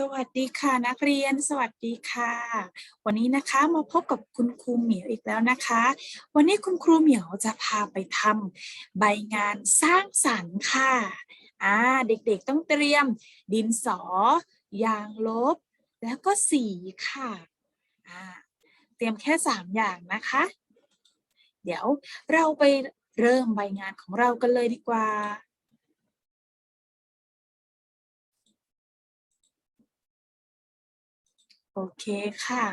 สวัสดีค่ะนักเรียนสวัสดีค่ะ วันนี้นะคะมาพบกับคุณครูเหมียวอีกแล้วนะคะ วันนี้คุณครูเหมียวจะพาไปทำใบงานสร้างสรรค์ค่ะอ่าเด็กๆต้องเตรียม ดินสอ ยางลบ แล้วก็สีค่ะอ่าเตรียมแค่สามอย่างนะคะ เดี๋ยวเราไปเริ่มใบงานของเรากันเลยดีกว่า โอเคค่ะ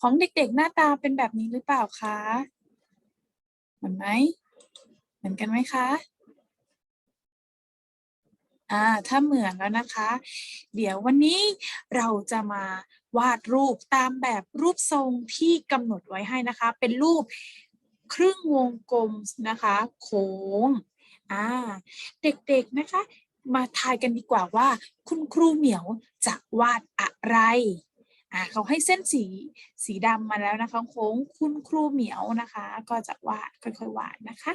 ของเด็กๆหน้าตาเป็นแบบนี้หรือเปล่าคะ เหมือนไหม เหมือนกันไหมคะ อ่า ถ้าเหมือนแล้วนะคะ เดี๋ยววันนี้เราจะมาวาดรูปตามแบบรูปทรงที่กำหนดไว้ให้นะคะ เป็นรูปครึ่งวงกลมนะคะ โค้ง อ่า เด็กๆนะคะ มาทายกันดีกว่าว่า คุณครูเหมียวจะวาดอะไรอ่าเขาให้เส้นสีสีดำมาแล้วนะคะโค้งคุณครูเหมียวนะคะ ก็จะวาดค่อยๆวาดนะคะ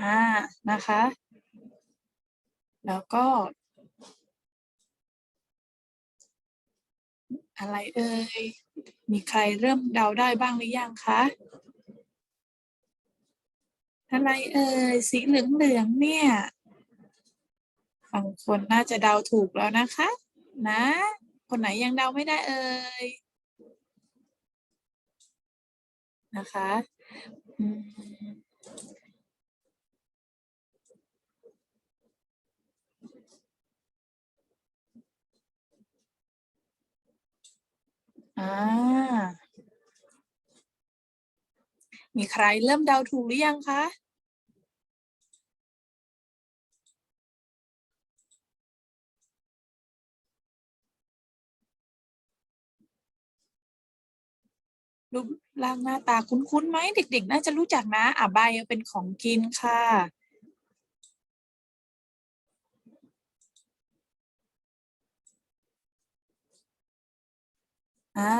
อ่านะคะ แล้วก็ อะไรเอ่ย มีใครเริ่มเดาได้บ้างหรือยังคะ อะไรเอ่ย สีเหลืองๆเนี่ยบางคนน่าจะเดาถูกแล้วนะคะ นะ คนไหนยังเดาไม่ได้เอ่ย นะคะ อ่า มีใครเริ่มเดาถูกหรือยังคะรูปร่างหน้าตาคุ้นๆไหมเด็ก ๆ น่าจะรู้จักนะ อะใบเป็นของกินค่ะ อ่า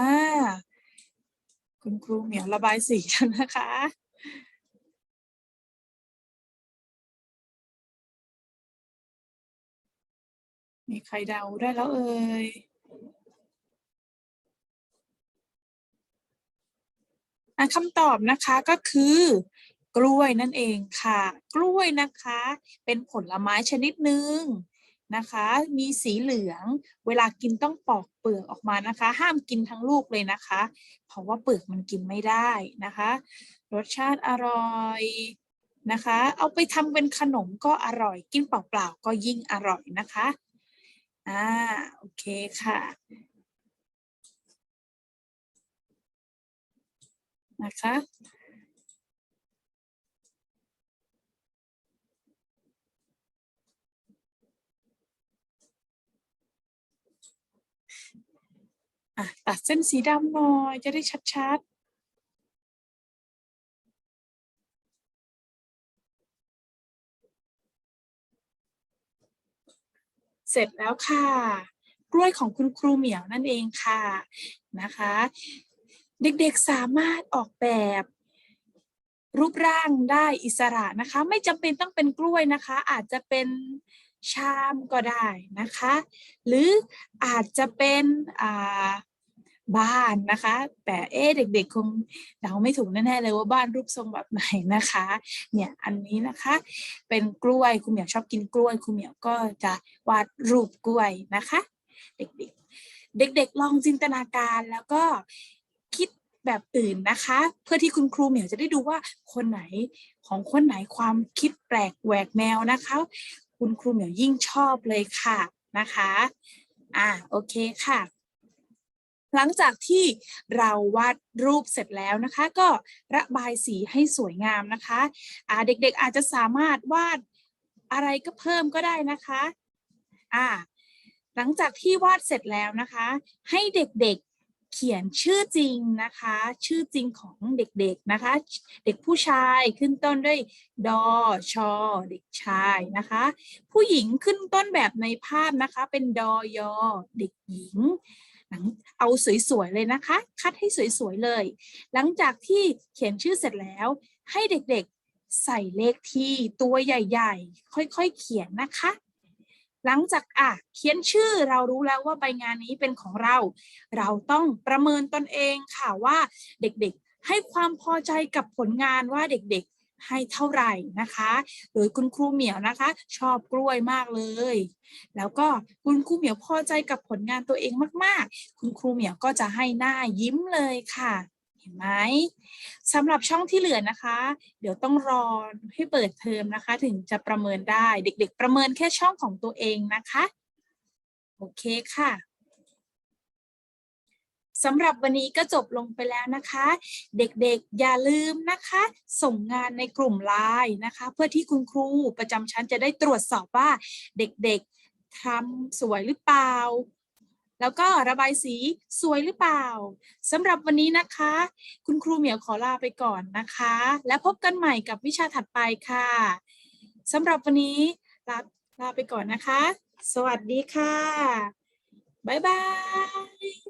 คุณครูเหมียวระบายสีกันนะคะ มีใครเดาได้แล้วเอ่ยคำตอบนะคะก็คือกล้วยนั่นเองค่ะ กล้วยนะคะ เป็นผลไม้ชนิดหนึ่ง นะคะ มีสีเหลือง เวลากินต้องปอกเปลือกออกมานะคะ ห้ามกินทั้งลูกเลยนะคะ เพราะว่าเปลือกมันกินไม่ได้นะคะ รสชาติอร่อยนะคะ เอาไปทำเป็นขนมก็อร่อย กินเปล่าๆก็ยิ่งอร่อยนะคะ อ่า โอเคค่ะ นะคะ อะตัดเส้นสีดำหน่อยจะได้ชัดๆ เสร็จแล้วค่ะ กล้วยของคุณครูเหมียวนั่นเองค่ะนะคะ เด็กๆสามารถออกแบบรูปร่างได้อิสระนะคะ ไม่จำเป็นต้องเป็นกล้วยนะคะ อาจจะเป็น ชามก็ได้นะคะ หรืออาจจะเป็นบ้านนะคะ แต่เอ๊เด็กๆคงเดาไม่ถูกแน่ๆเลยว่าบ้านรูปทรงแบบไหนนะคะ เนี่ยอันนี้นะคะ เป็นกล้วยคุณเหมียวชอบกินกล้วยคุณเหมียวก็จะวาดรูปกล้วยนะคะ เด็กๆ เด็กๆ ลองจินตนาการแล้วก็คิดแบบอื่นนะคะ เพื่อที่คุณครูเหมียวจะได้ดูว่าคนไหนของคนไหนความคิดแปลกแหวกแนวนะคะ คุณครูเหมียวยิ่งชอบเลยค่ะนะคะอ่าโอเคค่ะ หลังจากที่เราวาดรูปเสร็จแล้วนะคะ ก็ระบายสีให้สวยงามนะคะอ่าเด็กๆอาจจะสามารถวาดอะไรก็เพิ่มก็ได้นะคะอ่าหลังจากที่วาดเสร็จแล้วนะคะ ให้เด็กๆ เขียนชื่อจริงนะคะ ชื่อจริงของเด็กๆนะคะ เด็กผู้ชายขึ้นต้นด้วยดอชอเด็กชายนะคะ ผู้หญิงขึ้นต้นแบบในภาพนะคะ เป็นดอยอเด็กหญิงหลังเอาสวยๆเลยนะคะ คัดให้สวยๆเลย หลังจากที่เขียนชื่อเสร็จแล้ว ให้เด็กๆใส่เลขที่ตัวใหญ่ ๆ ค่อยๆเขียนนะคะ หลังจากอะเขียนชื่อเรารู้แล้วว่าใบงานนี้เป็นของเรา เราต้องประเมินตนเองค่ะว่าเด็กๆ ให้ความพอใจกับผลงานว่าเด็กๆให้เท่าไหร่นะคะโดยคุณครูเหมียวนะคะ ชอบกล้วยมากเลย แล้วก็คุณครูเหมียวพอใจกับผลงานตัวเองมากๆ คุณครูเหมียวก็จะให้หน้ายิ้มเลยค่ะ เห็นไหมสำหรับช่องที่เหลือนะคะ เดี๋ยวต้องรอให้เปิดเทอมนะคะ ถึงจะประเมินได้ เด็ก ๆ ประเมินแค่ช่องของตัวเองนะคะ โอเคค่ะสำหรับวันนี้ก็จบลงไปแล้วนะคะ เด็กๆอย่าลืมนะคะ ส่งงานในกลุ่มไลน์นะคะ เพื่อที่คุณครูประจำชั้นจะได้ตรวจสอบว่าเด็กๆทำสวยหรือเปล่า แล้วก็ระบายสีสวยหรือเปล่าสำหรับวันนี้นะคะ คุณครูเหมียวขอลาไปก่อนนะคะ และพบกันใหม่กับวิชาถัดไปค่ะสำหรับวันนี้ลาลาไปก่อนนะคะ สวัสดีค่ะ บ๊ายบาย